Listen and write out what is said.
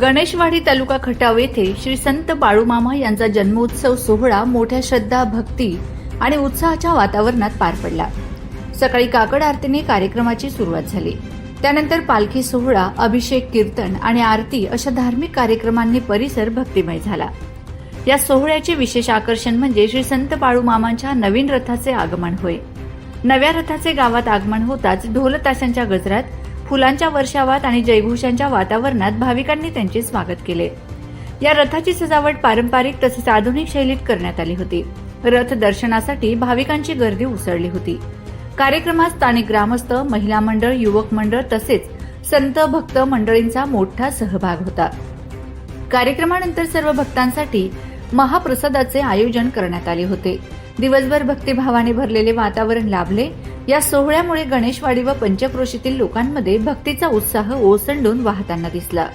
गणेशवाडी तालुका खटाव येथे श्री संत बाळूमामा यांचा जन्मोत्सव सोहळा मोठ्या श्रद्धा भक्ती आणि उत्साहाच्या वातावरणात पार पडला. सकाळी काकड आरतीने कार्यक्रमाची सुरुवात झाली. त्यानंतर पालखी सोहळा अभिषेक कीर्तन आणि आरती अशा धार्मिक कार्यक्रमांनी परिसर भक्तिमय झाला. या सोहळ्याचे विशेष आकर्षण म्हणजे श्री संत बाळूमामांच्या नवीन रथाचे आगमन होय. नव्या रथाचे गावात आगमन होताच ढोलताशांच्या गजरात फुलांच्या वर्षावात आणि जयघोषांच्या वातावरणात भाविकांनी त्यांचे स्वागत केले. या रथाची सजावट पारंपरिक तसेच आधुनिक शैलीत करण्यात आली होती. रथ दर्शनासाठी भाविकांची गर्दी उसळली होती. कार्यक्रमात स्थानिक ग्रामस्थ महिला मंडळ युवक मंडळ तसेच संत भक्त मंडळींचा मोठा सहभाग होता. कार्यक्रमानंतर सर्व भक्तांसाठी महाप्रसादाचे आयोजन करण्यात आले होते. दिवसभर भक्तिभावाने भरलेले वातावरण लाभले. या सोहळ्यामुळे गणेशवाडी व पंचक्रोशीतील लोकांमध्ये भक्तीचा उत्साह ओसंडून वाहताना दिसला.